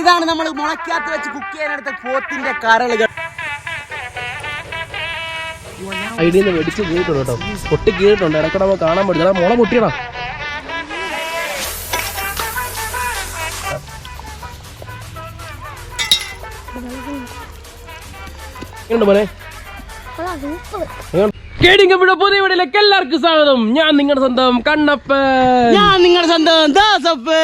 ഇതാണ് നമ്മൾ മുളയ്ക്കകത്ത് വെച്ച് കുക്ക് ചെയ്യാനെടുത്ത പോത്തിന്റെ കരളുകൾ. ഐഡിയിൽ നിന്ന് വെടിച്ച് കീറിട്ടുണ്ട് കേട്ടോ. പൊട്ടി കീറിട്ടുണ്ട് ഇടയ്ക്കൂടെ കാണാൻ പറ്റില്ല മുള പൊട്ടിയടാ പുതിയ വീടിലേക്ക് എല്ലാവർക്കും സ്വാഗതം. ഞാൻ നിങ്ങളുടെ സ്വന്തം കണ്ണപ്പൻ. ഞാൻ നിങ്ങളുടെ സ്വന്തം ദാസപ്പ്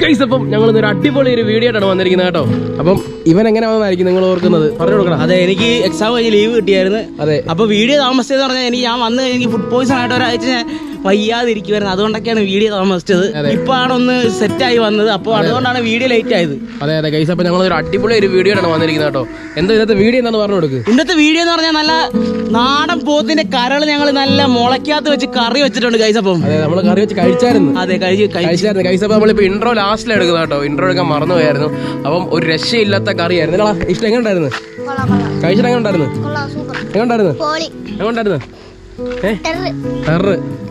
ഗൈസ് അപ്പം ഞങ്ങൾ ഇന്നൊരു അടിപൊളി ഒരു വീഡിയോ ആയിട്ടാണ് വന്നിരിക്കുന്നത് കേട്ടോ. അപ്പം ഇവൻ എങ്ങനെ വന്നായിരിക്കും നിങ്ങൾ ഓർക്കുന്നത്? പറഞ്ഞു കൊടുക്കണം. അതെ എനിക്ക് എക്സാം കഴിഞ്ഞ് ലീവ് കിട്ടിയായിരുന്നു. അതെ. അപ്പൊ വീഡിയോ താമസിച്ചതെന്ന് പറഞ്ഞാൽ എനിക്ക് ഞാൻ വന്ന് കഴിഞ്ഞ് ഫുഡ് പോയിസൺ ആയിട്ട് ഒരാഴ്ച ഞാൻ വയ്യാതിരിക്കുവായിരുന്നു. അതുകൊണ്ടൊക്കെയാണ് വീഡിയോ താമസിച്ചത്. ഇപ്പാണൊന്ന് ഇപ്പൊ ആയി സെറ്റായി വന്നത്. അപ്പോൾ അതുകൊണ്ടാണ് വീഡിയോ ലേറ്റ് ആയത്. അതെ അതെ. ഗൈസ് അപ്പൊ ഞങ്ങൾ ഒരു അടിപൊളി ഒരു വീഡിയോ ആണ് വന്നിരിക്കുന്നത് കേട്ടോ. എന്താ ഇന്നത്തെ വീഡിയോ എന്താണെന്ന് പറഞ്ഞു കൊടുക്ക്? ഇന്നത്തെ വീഡിയോ എന്ന് പറഞ്ഞാൽ നല്ല നാടൻ പോത്തിന്റെ കരൾ ഞങ്ങൾ നല്ല മുളയ്ക്കകത്ത് വെച്ച് കറി വെച്ചിട്ടുണ്ട് ഗൈസ് അപ്പം. അതെ നമ്മൾ കറി വെച്ച് കഴിച്ചായിരുന്നു. അതെ കഴിച്ചായിരുന്നു കഴിച്ച്. കഴിച്ചായിരുന്നു. കഴിച്ചപ്പോൾ നമ്മളിപ്പോ ഇൻട്രോ ലാസ്റ്റിൽ എടുക്കുന്നത് കേട്ടോ. ഇൻട്രോ എടുക്കാൻ മറന്നു പോയായിരുന്നു അപ്പം ഒരു രക്ഷയില്ലാത്ത കറിയായിരുന്നു. ഇഷ്ടം എങ്ങനെ ഉണ്ടായിരുന്നു? കഴിച്ചിട്ട് എങ്ങനെ ഉണ്ടായിരുന്നു? എങ്ങനെ ഉണ്ടായിരുന്നു? എങ്ങനെ ഉണ്ടായിരുന്നു? ഏഹ് ടെററ്. ആ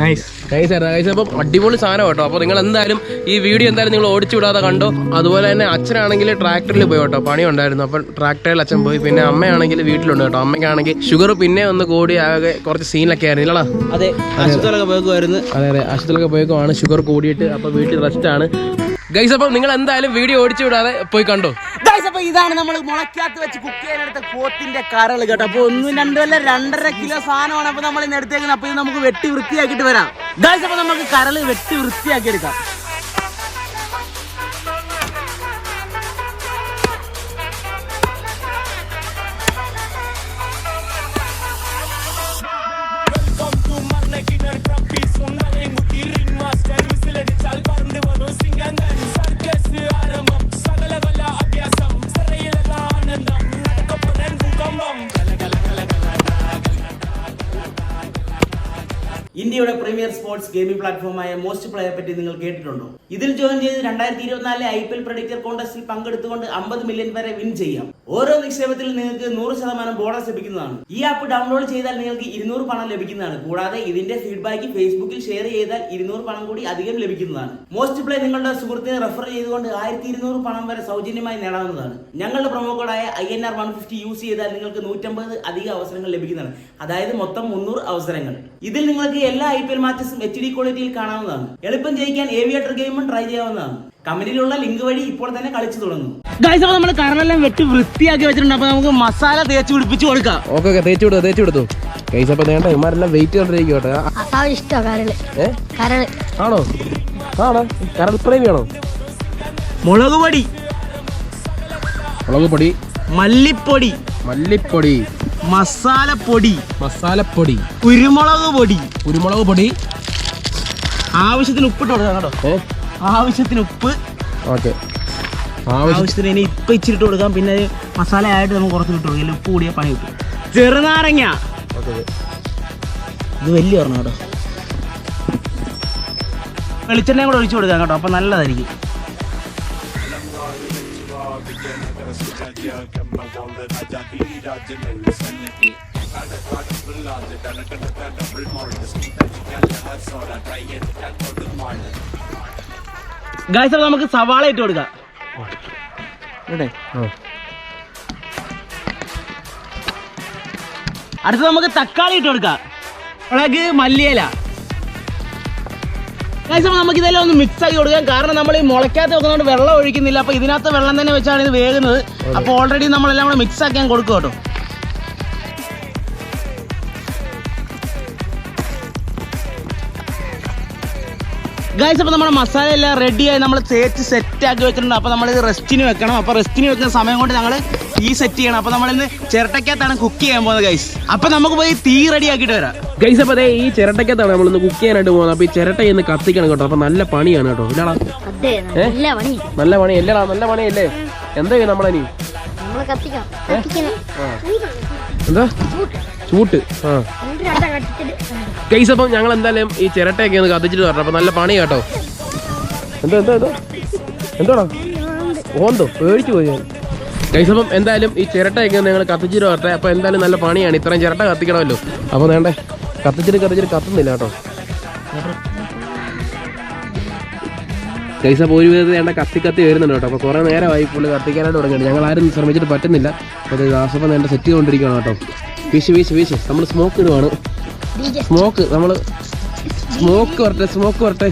നൈസ് നൈസ് ആയിരുന്നു നൈസ് അപ്പം അടിപൊളി സാധനം കേട്ടോ. അപ്പോൾ നിങ്ങൾ എന്തായാലും ഈ വീഡിയോ എന്തായാലും നിങ്ങൾ ഓടിച്ചു വിടാതെ കണ്ടോ? അതുപോലെ തന്നെ അച്ഛനാണെങ്കിൽ ട്രാക്ടറിൽ പോയി കേട്ടോ. പണി ഉണ്ടായിരുന്നു. അപ്പം ട്രാക്ടറിൽ അച്ഛൻ പോയി. പിന്നെ അമ്മയാണെങ്കിൽ വീട്ടിലുണ്ട് കേട്ടോ. അമ്മയ്ക്കാണെങ്കിൽ ഷുഗർ പിന്നെ ഒന്ന് കൂടി ആകെ കുറച്ച് സീനൊക്കെ ആയിരുന്നു. അതെ ആശുപത്രിയിലൊക്കെ പോയേക്കുമായിരുന്നു അതെ അതെ. ആശുപത്രിയിലൊക്കെ പോയേക്കുമാണ് ഷുഗർ കൂടിയിട്ട് അപ്പോൾ വീട്ടിൽ റെസ്റ്റ് ആണ്. ഗൈസ് അപ്പം നിങ്ങൾ എന്തായാലും വീഡിയോ ഓടിച്ചു വിടാതെ പോയി കണ്ടോ? ഗൈസ് അപ്പൊ ഇതാണ് നമ്മൾ മുളയ്ക്കകത്ത് വെച്ച് കുക്ക് ചെയ്യാനെടുത്ത പോത്തിന്റെ കറകൾ കേട്ടോ. അപ്പൊ ഒന്നും രണ്ടുമല്ല രണ്ടര കിലോ സാധനമാണ് അപ്പൊ നമ്മൾ ഇന്ന് എടുത്തേക്കുന്നത്. അപ്പൊ ഇത് നമുക്ക് വെട്ടി വൃത്തിയാക്കിയിട്ട് വരാം. ഗൈസ് അപ്പൊ നമുക്ക് കരൾ വെട്ടി വൃത്തിയാക്കി എടുക്കാം. ഇന്ത്യയുടെ പ്രീമിയർ സ്പോർട്സ് ഗെയിമിംഗ് പ്ലാറ്റ്ഫോമായ മോസ്റ്റ് പ്ലെയർ പറ്റി നിങ്ങൾ കേട്ടിട്ടുണ്ടോ? ഇതിൽ ജോയിൻ ചെയ്ത് രണ്ടായിരത്തി ഇരുപത്തിനാലിലെ ഐ പി എൽ പ്രൊഡിക്ടർ കോൺടെസ്റ്റിൽ പങ്കെടുത്തുകൊണ്ട് അമ്പത് മില്യൺ വരെ വിൻ ചെയ്യാം. ഓരോ നിക്ഷേപത്തിൽ നിങ്ങൾക്ക് നൂറ് ശതമാനം ബോണസ് ലഭിക്കുന്നതാണ്. ഈ ആപ്പ് ഡൗൺലോഡ് ചെയ്താൽ നിങ്ങൾക്ക് ഇരുന്നൂറ് പണം ലഭിക്കുന്നതാണ്. കൂടാതെ ഇതിന്റെ ഫീഡ്ബാക്ക് ഫേസ്ബുക്കിൽ ഷെയർ ചെയ്താൽ ഇരുന്നൂറ് പണം കൂടി അധികം ലഭിക്കുന്നതാണ്. മോസ്റ്റ് പ്ലേ നിങ്ങളുടെ സുഹൃത്തിനെ റെഫർ ചെയ്തുകൊണ്ട് ആയിരത്തി ഇരുന്നൂറ് പണം വരെ സൗജന്യമായി നേടാവുന്നതാണ്. ഞങ്ങളുടെ promo കോഡായ I N R one fifty use ചെയ്താൽ നിങ്ങൾക്ക് നൂറ്റമ്പത് അധിക അവസരങ്ങൾ ലഭിക്കുന്നതാണ്. അതായത് മൊത്തം മുന്നൂറ് അവസരങ്ങൾ. ഇതിൽ നിങ്ങൾക്ക് എല്ലാ ഐ പി എൽ മാച്ചസും എച്ച് ഡി ക്വാളിറ്റിയിൽ കാണാവുന്നതാണ്. എളുപ്പം ജയിക്കാൻ ഏവിയേറ്റർ ഗെയിമും ട്രൈ ചെയ്യാവുന്നതാണ്. കമ്പനിയിലുള്ള ലിങ്ക് വഴി ഇപ്പോൾ തന്നെ കളിച്ചു തുടങ്ങും ഗൈസ് അപ്പോൾ നമ്മൾ കറണെല്ലാം വെട്ടി വൃത്തിയാക്കി വെച്ചിട്ടുണ്ട്. അപ്പോൾ നമുക്ക് മസാല തേച്ച് പിടിപ്പിച്ച് കൊടുക്കാം. ഓക്കെ ഓക്കെ തേച്ച് തേച്ചു തേച്ച് കൊടുത്തു ഗൈസ് അപ്പോൾ നേണ്ട ഇമാരെല്ലാം വെയിറ്റ് ചെയ്തോണ്ടിരിക്കും കേട്ടോ ആ, അസാവ് ഇഷ്ടമാണ് കരൾ. ആണോ? ആണോ? കരൾ പ്രേമിയാണോ മുളക് പൊടി മുളക് പൊടി മല്ലിപ്പൊടി. മല്ലിപ്പൊടി. മസാലപ്പൊടി. മസാലപ്പൊടി. കുരുമുളക് പൊടി. കുരുമുളക് പൊടി. ആവശ്യത്തിന് ഉപ്പ് കൊടുക്കാം കേട്ടോ. ഏ ആവശ്യത്തിന് ഉപ്പ്. ഓക്കെ. ആവശ്യത്തിന് ഇനി ഇപ്പൊ ഇച്ചിരിട്ട് കൊടുക്കാം. പിന്നെ മസാല ആയിട്ട് നമുക്ക് കുറച്ച് ഇട്ട് കൊടുക്കാം. ഉപ്പ് കൂടിയ പണി കിട്ടും. ചെറുനാരങ്ങ. ഇത് വലിയ പറഞ്ഞു കേട്ടോ. വെളിച്ചെണ്ണയും കൂടെ ഒഴിച്ചു കൊടുക്കാം കേട്ടോ. അപ്പൊ നല്ലതായിരിക്കും. ഗായ്സ് അപ്പൊ നമുക്ക് സവാള ഇട്ട് കൊടുക്കാം. ഇവിടെ ആ. അടുത്ത് നമുക്ക് തക്കാളി ഇട്ട് കൊടുക്കാം. മല്ലിയില. അപ്പൊ നമുക്ക് ഇതെല്ലാം ഒന്ന് മിക്സ് ആക്കി കൊടുക്കാം. കാരണം നമ്മൾ ഈ മുളയ്ക്കകത്ത് വെക്കുന്നതുകൊണ്ട് വെള്ളം ഒഴിക്കുന്നില്ല. അപ്പൊ ഇതിനകത്ത് വെള്ളം തന്നെ വെച്ചാണ് ഇത് വേകുന്നത്. അപ്പൊ ഓൾറെഡി നമ്മളെല്ലാം കൂടെ മിക്സ് ആക്കി ഞാൻ കൊടുക്കും കേട്ടോ. ഗായ്സ് അപ്പോൾ നമ്മുടെ മസാല എല്ലാം റെഡിയായി നമ്മൾ തേച്ച് സെറ്റ് ആക്കി വെച്ചിട്ടുണ്ട്. അപ്പോൾ നമ്മൾ ഇത് റെസ്റ്റിന് വെക്കണം. അപ്പോൾ റെസ്റ്റിന് വെക്കുന്ന സമയം കൊണ്ട് ഞങ്ങൾ തീ സെറ്റ് ചെയ്യണം. അപ്പോൾ നമ്മളിന്ന് ചിരട്ടക്കകത്താണ് കുക്ക് ചെയ്യാൻ പോകുന്നത് ഗൈസ് അപ്പോൾ നമുക്ക് പോയി തീ റെഡി ആക്കിയിട്ട് വരാം. ഗൈസ് അപ്പോൾ ദേ ഈ ചിരട്ടക്കകത്താണ് നമ്മളിന്ന് കുക്ക് ചെയ്യാനായിട്ട് പോകുന്നത്. അപ്പോൾ ഈ ചിരട്ട ഇന്ന് കത്തിക്കണം കേട്ടോ. അപ്പോൾ നല്ല പണിയാണ് കേട്ടോ. ഇല്ലടാ. അതെ നല്ല പണി നല്ല പണി. അല്ലടാ നല്ല പണിയല്ലേ? എന്താ നമ്മളനി എന്താ? ചൂട്ട് കേസ് അപ്പം ഞങ്ങൾ എന്തായാലും ഈ ചിരട്ടയൊക്കെ ഒന്ന് കത്തിച്ചിട്ട് വരണം. അപ്പം നല്ല പണി കേട്ടോ. എന്താ എന്താ എന്താ? എന്തോടാ? ഓന്തോ? പേടിച്ചു പോയി ഞാൻ. അപ്പം എന്തായാലും ഈ ചിരട്ടയൊക്കെ ഒന്ന് ഞങ്ങൾ കത്തിച്ചിട്ട് വരട്ടെ. അപ്പൊ എന്തായാലും നല്ല പണിയാണ്. ഇത്രയും ചിരട്ട കത്തിക്കണമല്ലോ. അപ്പോൾ വേണ്ടേ കത്തിച്ചിട്ട് കത്തിച്ചിട്ട് കത്തുന്നില്ല കേട്ടോ. കൈസ ഒരു വിധത്തിൽ വേണ്ട കത്തി കത്തി വരുന്നുണ്ട് കേട്ടോ. അപ്പോൾ കുറേ നേരമായി പുള്ളി കത്തിക്കാനായിട്ട് തുടങ്ങിയിട്ട് ഞങ്ങൾ ആരും ശ്രമിച്ചിട്ട് പറ്റുന്നില്ല. അപ്പോൾ ദാസപ്പം വേണ്ട സെറ്റ് ചെയ്തുകൊണ്ടിരിക്കുകയാണ് കേട്ടോ. വീശ് വീശ് വീശ്. നമ്മൾ സ്മോക്ക് ഇടുവാണ്. സ്മോക്ക് നമ്മൾ സ്മോക്ക് വരട്ടെ സ്മോക്ക് വരട്ടെ.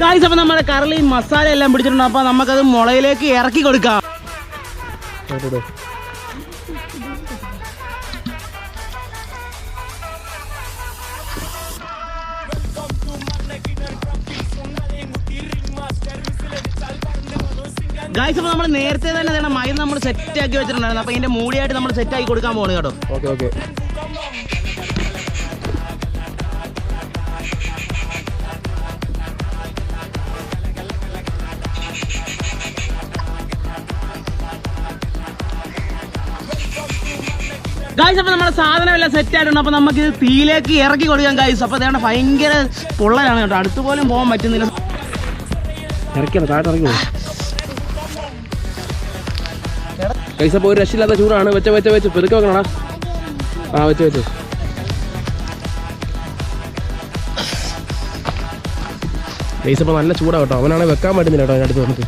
ഗായ്സ് അപ്പൊ നമ്മുടെ കറളി മസാല എല്ലാം പിടിച്ചിട്ടുണ്ട്. അപ്പൊ നമുക്കത് മുളയിലേക്ക് ഇറക്കി കൊടുക്കാം. ഗായ്സ് അപ്പൊ നമ്മൾ നേരത്തെ തന്നെ തന്നെ മയം നമ്മൾ സെറ്റ് ആക്കി വെച്ചിട്ടുണ്ടായിരുന്നു അപ്പൊ ഇതിന്റെ മൂടിയായിട്ട് നമ്മൾ സെറ്റ് ആക്കി കൊടുക്കാൻ പോകണം കേട്ടോ. ഓക്കെ ഓക്കെ ഗായ്സ് അപ്പൊ നമ്മുടെ സാധനം എല്ലാം സെറ്റ് ആയിട്ടുണ്ട്. അപ്പൊ നമുക്ക് ഇത് തീയിലേക്ക് ഇറക്കി കൊടുക്കാം ഗായ്സ് അപ്പൊ അതേണ്ട ഭയങ്കര പൊള്ളലാണ് കേട്ടോ. അടുത്ത് പോലും പോകാൻ പറ്റുന്നില്ല. ഇറക്കിയാണ് താഴെ ഇറക്കി പോയി ഒരു രക്ഷയില്ലാത്ത ചൂടാണ്. വെച്ച വെച്ച വെച്ച്. പെരുക്ക വെക്കണടാ. ആ വെച്ച വെച്ച്. പൈസ ഇപ്പൊ നല്ല ചൂടാ കേട്ടോ. അവനാണെങ്കിൽ വെക്കാൻ പറ്റുന്നില്ല കേട്ടോ അതിനടുത്ത് വന്നിട്ട്.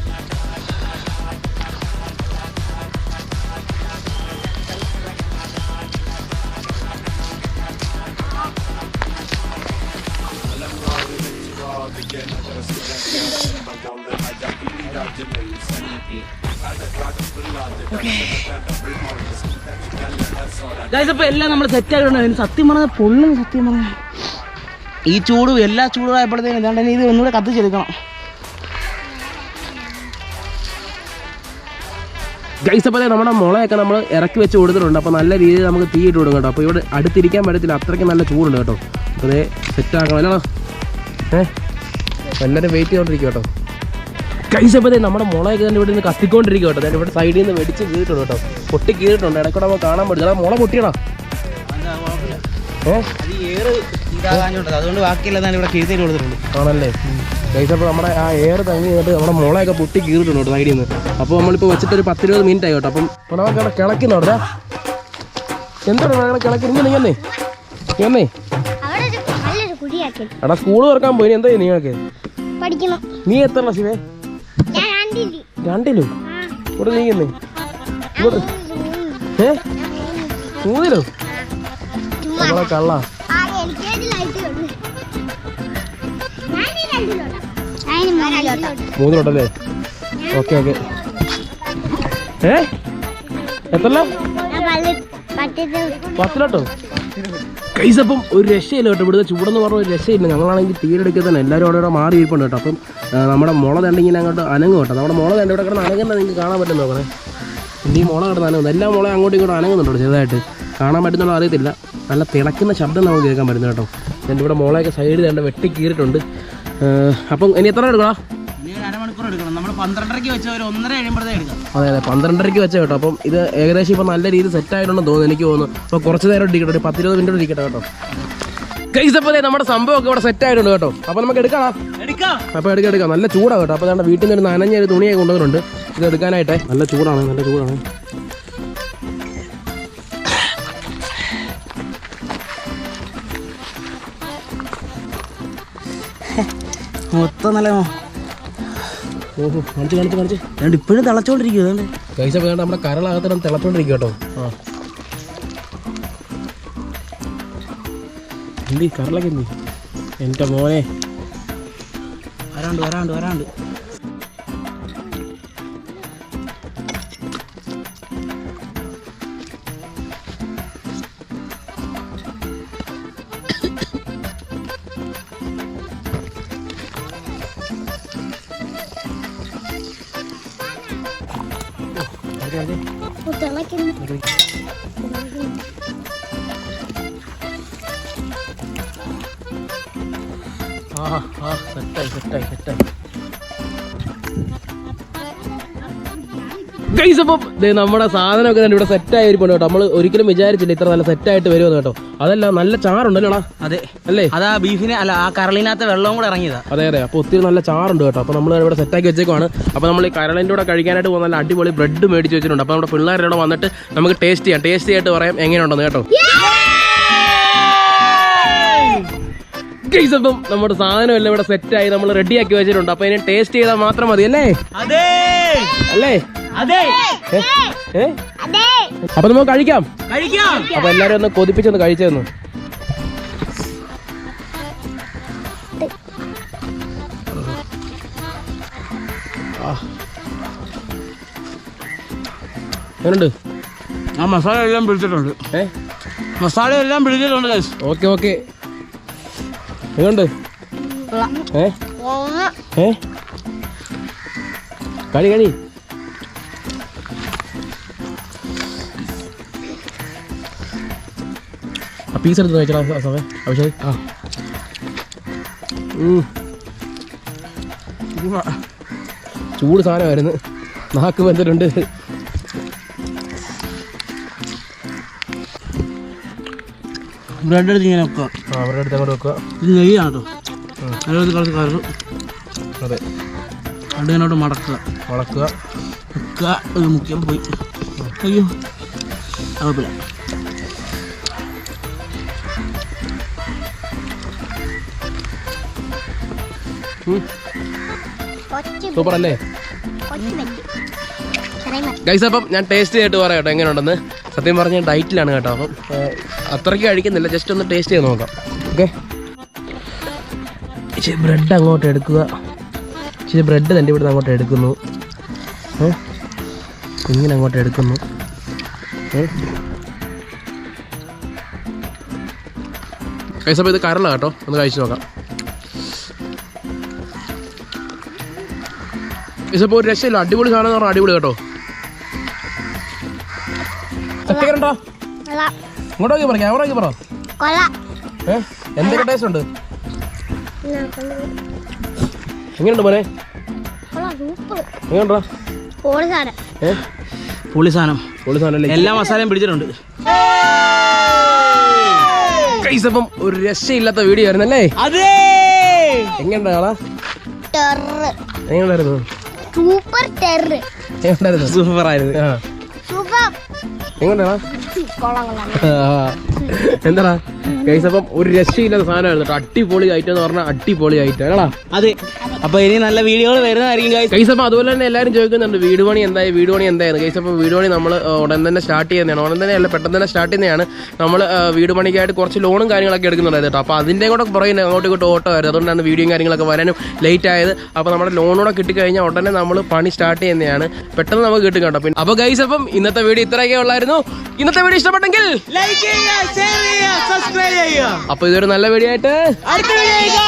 എല്ലാം നമ്മൾ സെറ്റ് ആയിട്ടുണ്ട്. സത്യം പറഞ്ഞാൽ പൊള്ളും സത്യം പറഞ്ഞാൽ ഈ ചൂട് എല്ലാ ചൂടായപ്പോഴത്തേനും ഇതാണ്ട് ഇത് ഒന്നുകൂടെ കത്തിച്ചെടുക്കണം ഗൈസ് അപ്പോൾ നമ്മുടെ മുളയൊക്കെ നമ്മൾ ഇറക്കി വെച്ച് കൊടുത്തിട്ടുണ്ട്. അപ്പോൾ നല്ല രീതിയിൽ നമുക്ക് തീ ഇട്ട് കൊടുക്കും കേട്ടോ. അപ്പോൾ ഇവിടെ അടുത്തിരിക്കാൻ പറ്റത്തില്ല. അത്രയ്ക്ക് നല്ല ചൂടുണ്ട് കേട്ടോ. അപ്പോൾ അതേ സെറ്റ് ആക്കണം. അല്ലടാ ഏ? എല്ലാവരും വെയിറ്റ് ചെയ്തോണ്ടിരിക്കും കേട്ടോ. ഗൈസ് അപ്പോൾ നമ്മുടെ മുളയൊക്കെ തന്നെ ഇവിടെ നിന്ന് കത്തിക്കൊണ്ടിരിക്കും കേട്ടോ ഇവിടെ സൈഡിൽ നിന്ന് വെടിച്ച് കീറിട്ടുണ്ട് കേട്ടോ. പൊട്ടി കീറിട്ടുണ്ട് ഇടയ്ക്കൂടെ നമുക്ക് കാണാൻ പറ്റില്ല മുള പൊട്ടിയടാ. അതുകൊണ്ട് ബാക്കിയെല്ലാം ഇവിടെ കൊടുത്തിട്ടുണ്ട് ആണല്ലേ? കഴിച്ചപ്പോൾ അപ്പോൾ നമ്മുടെ ആ എയർ തങ്ങി നിന്നിട്ട് നമ്മുടെ മുളയൊക്കെ പൊട്ടി കീറിട്ടുണ്ട് കേട്ടോ സൈഡിൽ നിന്ന് അപ്പോൾ നമ്മളിപ്പോൾ വെച്ചിട്ട് ഒരു പത്തിരുപത് മിനിറ്റ് ആയി കേട്ടോ. അപ്പം അപ്പോൾ നമുക്ക് അവിടെ കിളക്കുന്നുണ്ട് എന്താണ് ഞങ്ങളെ കിളക്കി ഇങ്ങനെ ഇങ്ങനെ ഇങ്ങനെ അവിടെ ഒരു നല്ലൊരു കുഴിയാക്കി എടാ സ്കൂൾ തുറക്കാൻ പോയി. എന്താ നിങ്ങൾക്ക് പഠിക്കണം. നീ എത്ര ശിവേ രണ്ടിലോ. ഇവിടെ നീങ്ങുന്നേ. ഇങ്ങോട്ട്. ഏ? മൂന്നിലോ നമ്മളെ കള്ള. മൂന്നിലോട്ടല്ലേ ഓക്കെ ഓക്കെ. ഏ? എത്ര ഞാൻ പള്ളി പറ്റത്ത് പത്തിലോട്ടോ? കൈസപ്പം ഒരു രക്ഷയില്ല കേട്ടോ. ഇവിടുത്തെ ചൂടെന്ന് പറഞ്ഞ ഒരു രക്ഷയില്ല. ഞങ്ങളാണെങ്കിൽ തീരെടുക്കുക തന്നെ എല്ലാവരും അവിടെ മാറിയിരിപ്പുണ്ട് കേട്ടോ. അപ്പം നമ്മുടെ മുള തണ്ടിങ്ങനെ അങ്ങോട്ട് അനങ്ങും കേട്ടോ. നമ്മുടെ മുള തണ്ട് ഇവിടെ കിടന്ന് അനങ്ങുന്നത് നിങ്ങൾക്ക് കാണാൻ പറ്റും നോക്കണേ ഇനി മുള കിടന്ന് അനങ്ങുന്നത് എല്ലാ മുള അങ്ങോട്ടും ഇങ്ങോട്ടും അനങ്ങുന്നുണ്ടോ ചെറുതായിട്ട്? കാണാൻ പറ്റുന്നുള്ള അറിയത്തില്ല. നല്ല തിളക്കുന്ന ശബ്ദം നമുക്ക് കേൾക്കാൻ പറ്റുന്നു കേട്ടോ. എന്റെ ഇവിടെ മുളയൊക്കെ സൈഡിൽ രണ്ട് വെട്ടി കീറിയിട്ടുണ്ട്. അപ്പം ഇനി എത്ര എടുക്കണം. എടുക്കണം അതെ അതെ. പന്ത്രണ്ടരയ്ക്ക് വെച്ച കേട്ടോ. അപ്പം ഇത് ഏകദേശം ഇപ്പം നല്ല രീതിയിൽ സെറ്റ് ആയിട്ടുണ്ടെന്ന് തോന്നുന്നു എനിക്ക് തോന്നുന്നു. അപ്പോൾ കുറച്ച് നേരം ഇരിക്കട്ടെ. ഒരു പത്തിരുപത് മിനിറ്റ് ഇരിക്കട്ടെ കേട്ടോ. കൈസപ്പോലെ നമ്മുടെ സംഭവമൊക്കെ ഇവിടെ സെറ്റ് ആയിട്ടുണ്ട് കേട്ടോ. അപ്പോൾ നമുക്ക് എടുക്കാം എടുക്കാം അപ്പോൾ എടുക്കാം എടുക്കാം. നല്ല ചൂടാ കേട്ടോ. അപ്പോൾ നമ്മുടെ വീട്ടിൽ നിന്ന് ഒരു നനഞ്ഞ ഒരു തുണിയൊക്കെ കൊണ്ടുവന്നിട്ടുണ്ട് ഇത് എടുക്കാനായിട്ടേ. നല്ല ചൂടാണ് നല്ല ചൂടാണ്. മൊത്തം നല്ല ഓഹോ കാണിച്ച് കാണിച്ച് കാണിച്ച്. അതുകൊണ്ട് ഇപ്പോഴും തിളച്ചോണ്ടിരിക്കും നമ്മുടെ കരളകത്തിനും തിളച്ചോണ്ടിരിക്കും കേട്ടോ. ആ. എന്തി കരളൊക്കെ എന്തി? എന്റെ മോനെ. Round round round Udah lagi. Udah lagi. ആ ആ സെറ്റായി സെറ്റായി സെറ്റായി ഗൈസ് അപ്പം ദേ നമ്മുടെ സാധനമൊക്കെ തന്നെ ഇവിടെ സെറ്റ് ആയി ഇരിപ്പുണ്ട് കേട്ടോ. നമ്മൾ ഒരിക്കലും വിചാരിച്ചില്ല ഇത്ര നല്ല സെറ്റ് ആയിട്ട് വരുമെന്ന് കേട്ടോ. അതല്ല നല്ല ചാറുണ്ടല്ലോടാ അതെ. അല്ലേ? അതാ ബീഫിന് അല്ല ആ കരളിനകത്ത് വെള്ളവും കൂടെ ഇറങ്ങിയതാ. അതെ അതെ. അപ്പോൾ ഒത്തിരി നല്ല ചാറുണ്ട് കേട്ടോ. അപ്പോൾ നമ്മൾ ഇവിടെ സെറ്റാക്കി വെച്ചേക്കുവാണ്. അപ്പോൾ നമ്മൾ ഈ കരളിന്റെ കൂടെ കഴിക്കാനായിട്ട് പോകുന്ന നല്ല അടിപൊളി ബ്രെഡ് മേടിച്ച് വെച്ചിട്ടുണ്ട്. അപ്പോൾ നമ്മുടെ പിള്ളേരുടെ വന്നിട്ട് നമുക്ക് ടേസ്റ്റ് ചെയ്യാം. ടേസ്റ്റ് ചെയ്തിട്ട് പറയാം. എങ്ങനെയുണ്ടെന്ന് കേട്ടോ? ഗൈസ് അപ്പം നമ്മുടെ സാധനം എല്ലാം ഇവിടെ സെറ്റായി നമ്മൾ റെഡിയാക്കി വെച്ചിട്ടുണ്ട്. അപ്പൊ ഇനി ടേസ്റ്റ് ചെയ്താൽ മാത്രം മതി അല്ലേ? അല്ലേ? അപ്പൊ നമുക്ക് കഴിക്കാം. അപ്പൊ എല്ലാരും ഒന്ന് കൊതിപ്പിച്ചൊന്ന് കഴിച്ചു ആ. മസാല എല്ലാം പിടിച്ചിട്ടുണ്ട്. മസാല എല്ലാം പിടിച്ചിട്ടുണ്ട്. Okay okay. എങ്ങനെയുണ്ട് ഏ? ഏ? കഴി കഴി ആ പീസ് എടുത്ത് കഴിച്ചാ സമയം. അഭിഷേക്. ആ. ഉം. ചൂട് സാധനമായിരുന്നു. നാക്ക് വന്നിട്ടുണ്ട് ബ്രെഡ് എടുത്ത് ഇങ്ങനെ വെക്കുക ആ അവരുടെ അടുത്ത് അങ്ങോട്ട് വെക്കുക. ഇത് നെയ്യാണ് കേട്ടോ അതിനകത്ത് കുറച്ച് കയറും അതെ. അതിനോട്ട് മടക്കുക. വളക്കുക. വെക്കുക ഒരു മുക്കിയാൽ പോയി. അയ്യോ കുഴപ്പമില്ല. സൂപ്പർ അല്ലേ ഗൈസ് അപ്പം ഞാൻ ടേസ്റ്റ് ചെയ്തിട്ട് പറയാം കേട്ടോ എങ്ങനെയുണ്ടെന്ന്. സത്യം പറഞ്ഞാൽ ഡയറ്റിലാണ് കേട്ടോ അപ്പം അത്രയ്ക്ക് കഴിക്കുന്നില്ല ജസ്റ്റ് ഒന്ന് ടേസ്റ്റ് ചെയ്ത് നോക്കാം. ഓക്കെ ഇച്ചിരി ബ്രെഡ് അങ്ങോട്ട് എടുക്കുക. ഇച്ചിരി ബ്രെഡ് തന്നെ ഇവിടുന്ന് അങ്ങോട്ട് എടുക്കുന്നു? ഇങ്ങനെ അങ്ങോട്ട് എടുക്കുന്നു. ഗൈസ് അപ്പോൾ ഇത് കരള കേട്ടോ ഒന്ന് കഴിച്ചു നോക്കാം. ഗൈസ് അപ്പോൾ ഒരു രക്ഷയില്ല അടിപൊളി സാധനം എന്ന് പറഞ്ഞാൽ അടിപൊളി കേട്ടോ. ഇങ്ങോട്ടേക്ക് പറ ക്യാമറയ്ക്ക് പറ. എന്തൊക്കെ ടേസ്റ്റ് ഉണ്ട്? എങ്ങനെയുണ്ട് മോനെ? കൊള്ളാം സൂപ്പർ. എങ്ങനെയുണ്ടാ പോളി സാധനം. പുളി സാധനം. എല്ലാ മസാലയും പിടിച്ചിട്ടുണ്ട്. അപ്പം ഒരു രക്ഷയില്ലാത്ത വീഡിയോ ആയിരുന്നു അല്ലേ? അതെ! എങ്ങനെയുണ്ടാ എങ്ങനെയുണ്ടായിരുന്നു? സൂപ്പർ ടെറർ എങ്ങനെയുണ്ടായിരുന്നു? സൂപ്പർ ആയിരുന്നു എങ്ങനെയാ എന്താടാ? അപ്പം ഒരു രക്ഷയില്ലാത്ത സാധനമായിരുന്നു അടിപൊളി ഐറ്റം എന്ന് പറഞ്ഞാൽ അടിപൊളി ഐറ്റം അല്ലടാ. അതെ. അപ്പൊ ഇനി നല്ല വീഡിയോകൾ വരുന്നതായിരിക്കും. കൈസപ്പം അതുപോലെ തന്നെ എല്ലാരും ചോദിക്കുന്നുണ്ട് വീട് പണി എന്തായി വീട് പണി എന്തായിരുന്നു കൈസപ്പം വീട് പണി നമ്മൾ ഉടൻ തന്നെ സ്റ്റാർട്ട് ചെയ്യുന്നതാണ്. ഉടൻ തന്നെ അല്ല പെട്ടെന്ന് തന്നെ സ്റ്റാർട്ട് ചെയ്യുന്നതാണ്. നമ്മൾ വീട് പണിക്കായിട്ട് കുറച്ച് ലോണും കാര്യങ്ങളൊക്കെ എടുക്കുന്നുണ്ടായിരുന്നു കേട്ടോ. അപ്പോൾ അതിന്റെ കൂടെ പുറകെ അങ്ങോട്ടും ഇങ്ങോട്ടും ഓട്ടോ ആയിരുന്നു. അതുകൊണ്ടാണ് വീഡിയോയും കാര്യങ്ങളൊക്കെ വരാനും ലേറ്റ് ആയത്. അപ്പോൾ നമ്മുടെ ലോണൂടെ കിട്ടിക്കഴിഞ്ഞാൽ ഉടനെ നമ്മൾ പണി സ്റ്റാർട്ട് ചെയ്യുന്നതാണ്. പെട്ടെന്ന് നമുക്ക് കിട്ടും കേട്ടോ. പിന്നെ അപ്പോൾ ഗൈസ് അപ്പം ഇന്നത്തെ വീഡിയോ ഇത്രയൊക്കെ. ഉള്ളായിരുന്നു. ഇന്നത്തെ വീഡിയോ ഇഷ്ടപ്പെട്ടെങ്കിൽ ലൈക്ക് ചെയ്യുക ഷെയർ ചെയ്യുക സബ്സ്ക്രൈബ് ചെയ്യുക. അപ്പോൾ ഇതൊരു നല്ല വീഡിയോ ആയിട്ട് അടുത്ത വീഡിയോ